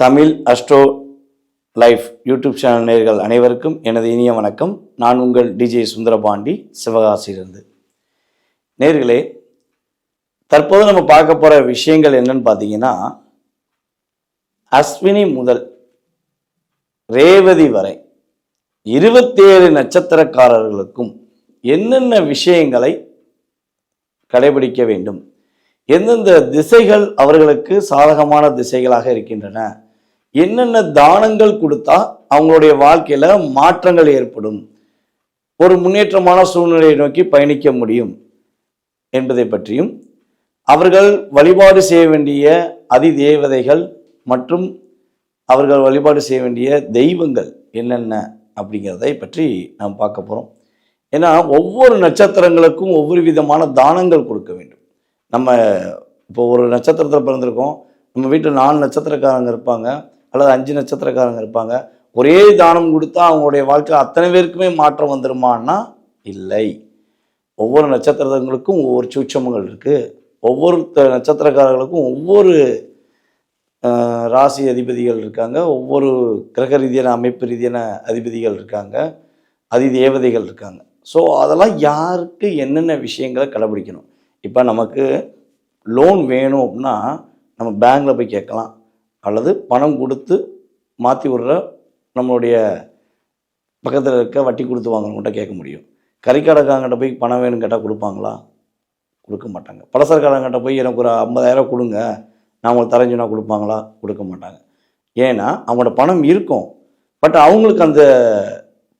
Tamil astro life YouTube channel நேர்கள் அனைவருக்கும் எனது இனிய வணக்கம். நான் உங்கள் டிஜே சுந்தரபாண்டி சிவகாசியிலிருந்து. நேர்களே தற்போது நம்ம பார்க்க போகிற விஷயங்கள் என்னன்னு பார்த்தீங்கன்னா அஸ்வினி முதல் ரேவதி வரை இருபத்தேழு நட்சத்திரக்காரர்களுக்கும் என்னென்ன விஷயங்களை கடைபிடிக்க வேண்டும்? எந்தெந்த திசைகள் அவர்களுக்கு சாதகமான திசைகளாக இருக்கின்றன? என்னென்ன தானங்கள் கொடுத்தா அவங்களுடைய வாழ்க்கையில மாற்றங்கள் ஏற்படும்? ஒரு முன்னேற்றமான சூழ்நிலையை நோக்கி பயணிக்க முடியும் என்பதை பற்றியும் அவர்கள் வழிபாடு செய்ய வேண்டிய அதி தேவதைகள் மற்றும் அவர்கள் வழிபாடு செய்ய வேண்டிய தெய்வங்கள் என்னென்ன அப்படிங்கிறதை பற்றி நாம் பார்க்க போகிறோம் ஏன்னா ஒவ்வொரு நட்சத்திரங்களுக்கும் ஒவ்வொரு விதமான தானங்கள் கொடுக்க வேண்டும். நம்ம இப்போ ஒரு நட்சத்திரத்தில் பிறந்திருக்கோம். நம்ம வீட்டில் நாலு நட்சத்திரக்காரங்க இருப்பாங்க. அல்லது அஞ்சு நட்சத்திரக்காரங்க இருப்பாங்க. ஒரே தானம் கொடுத்தா அவங்களுடைய வாழ்க்கை அத்தனை பேருக்குமே மாற்றம் வந்துருமான்னா? இல்லை. ஒவ்வொரு நட்சத்திரங்களுக்கும் ஒவ்வொரு சூட்சமங்கள் இருக்குது ஒவ்வொரு த- நட்சத்திரக்காரர்களுக்கும் ஒவ்வொரு ராசி அதிபதிகள் இருக்காங்க. ஒவ்வொரு கிரக ரீதியான அமைப்பு ரீதியான அதிபதிகள் இருக்காங்க. அதி தேவதைகள் இருக்காங்க. ஸோ அதெல்லாம் யாருக்கு என்னென்ன விஷயங்களை கடைபிடிக்கணும்? இப்போ நமக்கு லோன் வேணும் அப்படின்னா நம்ம பேங்க்கில் போய் கேட்கலாம். அல்லது பணம் கொடுத்து மாற்றி விடுற நம்மளுடைய பக்கத்தில் இருக்க வட்டி கொடுத்து வாங்குறவங்கள்ட்ட கேட்க முடியும். கறிக்கடைக்காரங்கிட்ட போய் பணம் வேணும்னு கேட்டால் கொடுப்பாங்களா? கொடுக்க மாட்டாங்க. பலசரக்காரங்கிட்ட போய் எனக்கு ஒரு ஐம்பதாயிரம் கொடுங்க. நான் உங்களுக்கு தரைஞ்சுனா கொடுப்பாங்களா? கொடுக்க மாட்டாங்க. ஏன்னா அவங்களோட பணம் இருக்கும். பட் அவங்களுக்கு அந்த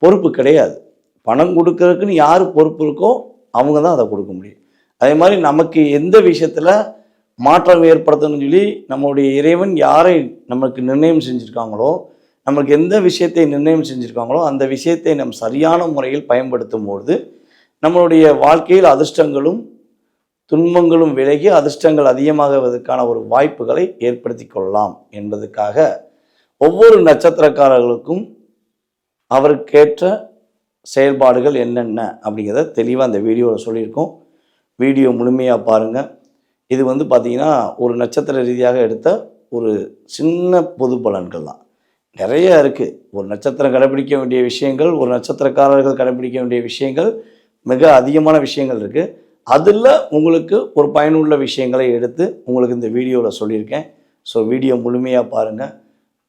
பொறுப்பு கிடையாது. பணம் கொடுக்கறதுக்குன்னு யார் பொறுப்பு இருக்கோ அவங்க தான் அதை கொடுக்க முடியும். அதே மாதிரி நமக்கு எந்த விஷயத்தில் மாற்றம் ஏற்படுத்தணும்னு சொல்லி நம்மளுடைய இறைவன் யாரை நமக்கு நிர்ணயம் செஞ்சுருக்காங்களோ நமக்கு எந்த விஷயத்தை நிர்ணயம் செஞ்சுருக்காங்களோ அந்த விஷயத்தை நம் சரியான முறையில் பயன்படுத்தும் பொழுது நம்மளுடைய வாழ்க்கையில் அதிர்ஷ்டங்களும் துன்பங்களும் விலகி அதிர்ஷ்டங்கள் அதிகமாகுவதற்கான ஒரு வாய்ப்புகளை ஏற்படுத்தி கொள்ளலாம் என்பதற்காக ஒவ்வொரு நட்சத்திரக்காரர்களுக்கும் அவருக்கேற்ற செயல்பாடுகள் என்னென்ன அப்படிங்கிறத தெளிவாக அந்த வீடியோவில் சொல்லியிருக்கோம். வீடியோ முழுமையாக பாருங்கள் இது வந்து பார்த்திங்கன்னா ஒரு நட்சத்திர ரீதியாக எடுத்த ஒரு சின்ன பொது பலன்கள் தான். நிறைய இருக்குது ஒரு நட்சத்திரம் கடைபிடிக்க வேண்டிய விஷயங்கள் ஒரு நட்சத்திரக்காரர்கள் கடைபிடிக்க வேண்டிய விஷயங்கள் மிக அதிகமான விஷயங்கள் இருக்குது அதில் உங்களுக்கு ஒரு பயனுள்ள விஷயங்களை எடுத்து உங்களுக்கு இந்த வீடியோவில் சொல்லியிருக்கேன். ஸோ வீடியோ முழுமையாக பாருங்கள்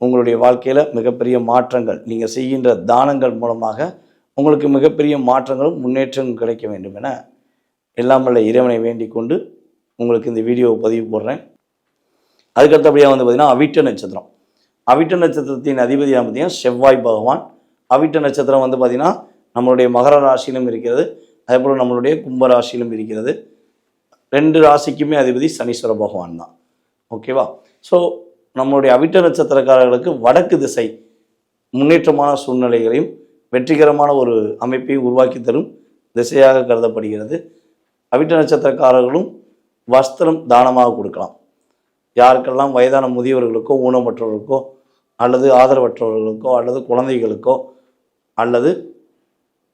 உங்களுடைய வாழ்க்கையில் மிகப்பெரிய மாற்றங்கள் நீங்கள் செய்கின்ற தானங்கள் மூலமாக உங்களுக்கு மிகப்பெரிய மாற்றங்களும் முன்னேற்றங்களும் கிடைக்க வேண்டும் என எல்லாம் இறைவனை வேண்டிக் கொண்டு உங்களுக்கு இந்த வீடியோவை பதிவு போடுறேன். அதுக்கடுத்தபடியாக வந்து பார்த்திங்கன்னா அவிட்ட நட்சத்திரம். அவிட்ட நட்சத்திரத்தின் அதிபதியாக பார்த்தீங்கன்னா செவ்வாய் பகவான். அவிட்ட நட்சத்திரம் வந்து பார்த்திங்கன்னா நம்மளுடைய மகர ராசியிலும் இருக்கிறது. அதே போல் நம்மளுடைய கும்ப ராசியிலும் இருக்கிறது. ரெண்டு ராசிக்குமே அதிபதி சனீஸ்வர பகவான் தான். ஓகேவா ஸோ நம்மளுடைய அவிட்ட நட்சத்திரக்காரர்களுக்கு வடக்கு திசை முன்னேற்றமான சூழ்நிலைகளையும் வெற்றிகரமான ஒரு அமைப்பையும் உருவாக்கி தரும் திசையாக கருதப்படுகிறது. அவிட்ட நட்சத்திரக்காரர்களும் வஸ்திரம் தானமாக கொடுக்கலாம். யாருக்கெல்லாம் வயதான முதியவர்களுக்கோ ஊனமற்றவர்களுக்கோ அல்லது ஆதரவற்றவர்களுக்கோ அல்லது குழந்தைகளுக்கோ அல்லது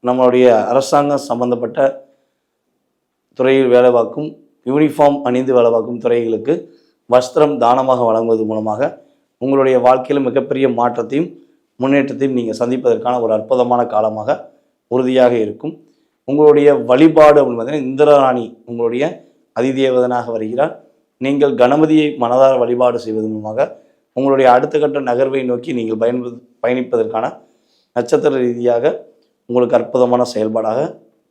நம்மளுடைய அரசாங்கம் சம்பந்தப்பட்ட துறையில் வேலை பார்க்கும் யூனிஃபார்ம் அணிந்து வேலை பார்க்கும் துறைகளுக்கு வஸ்திரம் தானமாக வழங்குவது மூலமாக உங்களுடைய வாழ்க்கையில் மிகப்பெரிய மாற்றத்தையும் முன்னேற்றத்தையும் நீங்கள் சந்திப்பதற்கான ஒரு அற்புதமான காலமாக உறுதியாக இருக்கும். உங்களுடைய வழிபாடு அப்படின்னு பார்த்தீங்கன்னா இந்திரராணி உங்களுடைய அதிதேவதனாக வருகிறார். நீங்கள் கணபதியை மனதார வழிபாடு செய்வது மூலமாக உங்களுடைய அடுத்த கட்ட நகர்வை நோக்கி நீங்கள் பயன்படு பயணிப்பதற்கான நட்சத்திர ரீதியாக உங்களுக்கு அற்புதமான செயல்பாடாக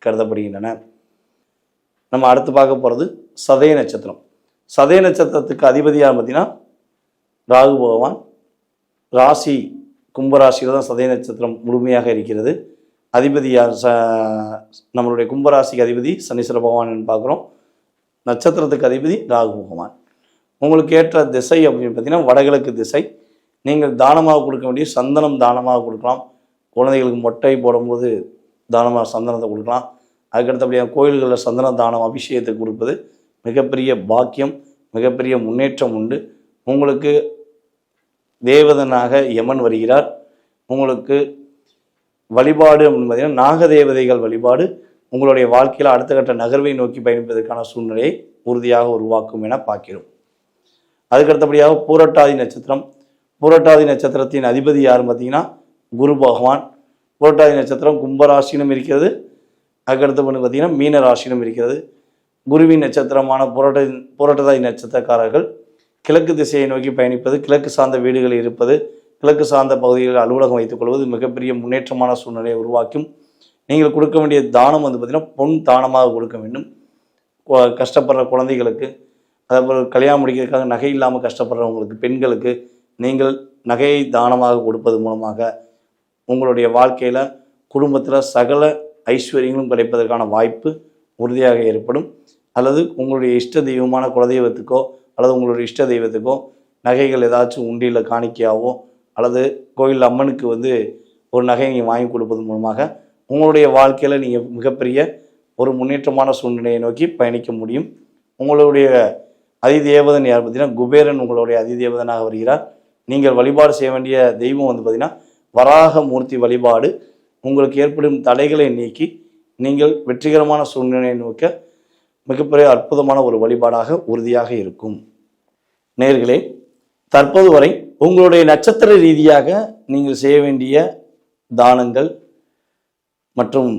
கருதப்படுகின்றன. நம்ம அடுத்து பார்க்க போகிறது சதய நட்சத்திரம். சதய நட்சத்திரத்துக்கு அதிபதியாக பார்த்தீங்கன்னா ராகு பகவான் ராசி கும்பராசியில் தான் சதய நட்சத்திரம் முழுமையாக இருக்கிறது. அதிபதியார் ச நம்மளுடைய கும்பராசிக்கு அதிபதி சனீஸ்வர பகவான் பார்க்குறோம். நட்சத்திரத்துக்கு அதிபதி ராகு பகவான். உங்களுக்கு ஏற்ற திசை அப்படின்னு பார்த்தீங்கன்னா வடகிழக்கு திசை. நீங்கள் தானமாக கொடுக்க வேண்டிய சந்தனம் தானமாக கொடுக்கலாம். குழந்தைகளுக்கு மொட்டை போடும்போது தானமாக சந்தனத்தை கொடுக்கலாம். அதுக்கடுத்தபடியாக கோயில்களில் சந்தன தானம் அபிஷேகத்துக்கு கொடுப்பது மிகப்பெரிய பாக்கியம் மிகப்பெரிய முன்னேற்றம் உண்டு. உங்களுக்கு தேவதனாக யமன் வருகிறார். உங்களுக்கு வழிபாடு அப்படின்னு பார்த்தீங்கன்னா நாகதேவதைகள் வழிபாடு உங்களுடைய வாழ்க்கையில் அடுத்த கட்ட நகர்வை நோக்கி பயணிப்பதற்கான சூழ்நிலையை உறுதியாக உருவாக்கும் என பார்க்கிறோம். அதுக்கடுத்தபடியாக பூரட்டாதி நட்சத்திரம். பூரட்டாதி நட்சத்திரத்தின் அதிபதி யார் பார்த்தீங்கன்னா குரு பகவான். புரட்டாதி நட்சத்திரம் கும்பராசினும் இருக்கிறது. அதுக்கடுத்து வந்து பார்த்தீங்கன்னா மீன ராசினும் இருக்கிறது. குருவின் நட்சத்திரமான புரட்ட புரட்டதாதி நட்சத்திரக்காரர்கள் கிழக்கு திசையை நோக்கி பயணிப்பது கிழக்கு சார்ந்த வீடுகளில் இருப்பது கிழக்கு சார்ந்த பகுதிகளில் அலுவலகம் வைத்துக் கொள்வது மிகப்பெரிய முன்னேற்றமான சூழ்நிலையை உருவாக்கும் நீங்கள் கொடுக்க வேண்டிய தானம் வந்து பார்த்திங்கன்னா பொன் தானமாக கொடுக்க வேண்டும். கஷ்டப்படுற குழந்தைகளுக்கு அதேபோல் கல்யாணம் முடிக்கிறதுக்காக நகை இல்லாமல் கஷ்டப்படுறவங்களுக்கு பெண்களுக்கு நீங்கள் நகையை தானமாக கொடுப்பது மூலமாக உங்களுடைய வாழ்க்கையில் குடும்பத்தில் சகல ஐஸ்வர்யங்களும் கிடைப்பதற்கான வாய்ப்பு உறுதியாக ஏற்படும். அல்லது உங்களுடைய இஷ்ட தெய்வமான குலதெய்வத்துக்கோ அல்லது உங்களுடைய இஷ்ட தெய்வத்துக்கோ நகைகள் ஏதாச்சும் உண்டியில் காணிக்கையாவோ அல்லது கோயில் அம்மனுக்கு வந்து ஒரு நகையை நீங்கள் வாங்கி கொடுப்பது மூலமாக உங்களுடைய வாழ்க்கையில் நீங்கள் மிகப்பெரிய ஒரு முன்னேற்றமான சூழ்நிலையை நோக்கி பயணிக்க முடியும். உங்களுடைய அதிதேவதன் யார் பார்த்தீங்கன்னா குபேரன் உங்களுடைய அதிதேவதனாக வருகிறார். நீங்கள் வழிபாடு செய்ய வேண்டிய தெய்வம் வந்து பார்த்தீங்கன்னா வராக மூர்த்தி வழிபாடு உங்களுக்கு ஏற்படும் தடைகளை நீக்கி நீங்கள் வெற்றிகரமான சூழ்நிலையை நோக்க மிகப்பெரிய அற்புதமான ஒரு வழிபாடாக உறுதியாக இருக்கும். நேர்களே தற்போது வரை உங்களுடைய நட்சத்திர ரீதியாக நீங்கள் செய்ய வேண்டிய தானங்கள் மற்றும்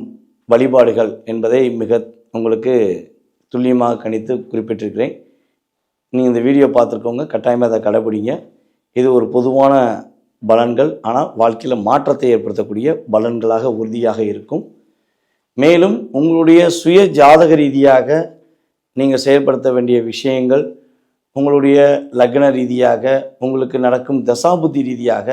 வழிபாடுகள் என்பதை மிக உங்களுக்கு துல்லியமாக கணித்து குறிப்பிட்டிருக்கிறேன். நீங்கள் இந்த வீடியோ பார்த்துருக்கவங்க கட்டாயமாக அதை கடைபிடிங்க இது ஒரு பொதுவான பலன்கள். ஆனால் வாழ்க்கையில் மாற்றத்தை ஏற்படுத்தக்கூடிய பலன்களாக உறுதியாக இருக்கும். மேலும் உங்களுடைய சுய ஜாதக ரீதியாக நீங்கள் செயல்படுத்த வேண்டிய விஷயங்கள் உங்களுடைய லக்ன ரீதியாக உங்களுக்கு நடக்கும் தசாபுத்தி ரீதியாக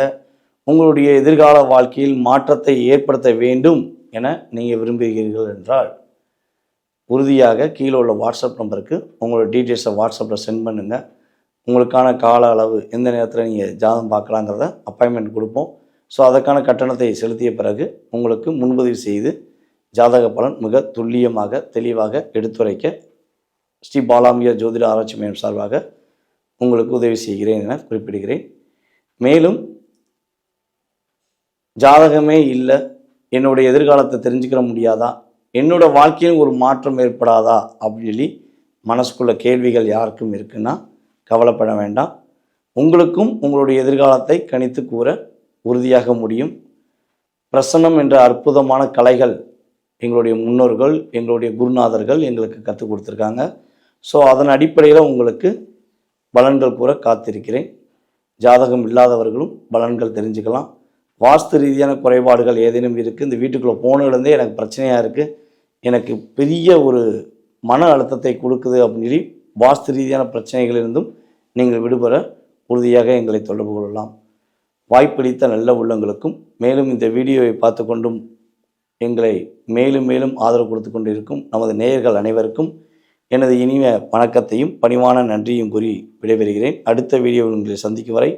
உங்களுடைய எதிர்கால வாழ்க்கையில் மாற்றத்தை ஏற்படுத்த வேண்டும். என நீங்கள் விரும்புகிறீர்கள் என்றால் உறுதியாக கீழே உள்ள வாட்ஸ்அப் நம்பருக்கு உங்களோட டீட்டெயில்ஸை வாட்ஸ்அப்பில் சென்ட் பண்ணுங்கள் உங்களுக்கான கால அளவு எந்த நேரத்தில் நீங்கள் ஜாதகம் பார்க்கலாங்கிறத அப்பாயின்மெண்ட் கொடுப்போம். ஸோ அதற்கான கட்டணத்தை செலுத்திய பிறகு உங்களுக்கு முன்பதிவு செய்து ஜாதக பலன் மிக துல்லியமாக தெளிவாக எடுத்துரைக்க ஸ்ரீ பாலாம்பியா ஜோதிட ஆராய்ச்சி மையம் சார்பாக உங்களுக்கு உதவி செய்கிறேன் என குறிப்பிடுகிறேன். மேலும் ஜாதகமே இல்லை என்னுடைய எதிர்காலத்தை தெரிஞ்சுக்கிற முடியாதா? என்னோட வாழ்க்கையில் ஒரு மாற்றம் ஏற்படாதா? அப்படின்னு சொல்லி மனசுக்குள்ள கேள்விகள் யாருக்கும் இருக்குன்னா கவலைப்பட வேண்டாம். உங்களுக்கும் உங்களுடைய எதிர்காலத்தை கணித்து கூற உறுதியாக முடியும். பிரசன்னம் என்ற அற்புதமான கலைகள் எங்களுடைய முன்னோர்கள் எங்களுடைய குருநாதர்கள் எங்களுக்கு கற்றுக் கொடுத்துருக்காங்க. ஸோ அதன் அடிப்படையில் உங்களுக்கு பலன்கள் கூற காத்திருக்கிறேன். ஜாதகம் இல்லாதவர்களும் பலன்கள் தெரிஞ்சுக்கலாம். வாஸ்து ரீதியான குறைபாடுகள் ஏதேனும் இருக்குது இந்த வீட்டுக்குள்ளே போனதுலேருந்தே எனக்கு பிரச்சனையாக இருக்குது எனக்கு பெரிய ஒரு மன அழுத்தத்தை கொடுக்குது அப்படின்னு சொல்லி வாஸ்து ரீதியான பிரச்சனைகளிலிருந்தும் நீங்கள் விடுபட உறுதியாக எங்களை தொடர்பு கொள்ளலாம். வாய்ப்பளித்த நல்ல உள்ளங்களுக்கும் மேலும் இந்த வீடியோவை பார்த்து கொண்டும் எங்களை மேலும் மேலும் ஆதரவு கொடுத்து கொண்டிருக்கும் நமது நேயர்கள் அனைவருக்கும் எனது இனிய வணக்கத்தையும் பணிவான நன்றியும் கூறி விடைபெறுகிறேன். அடுத்த வீடியோவில் உங்களை சந்திக்கும் வரை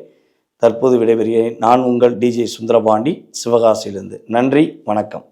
தற்போது விடைபெறுகிறேன். நான் உங்கள் டிஜே சுந்தரபாண்டி சிவகாசியிலிருந்து. நன்றி வணக்கம்.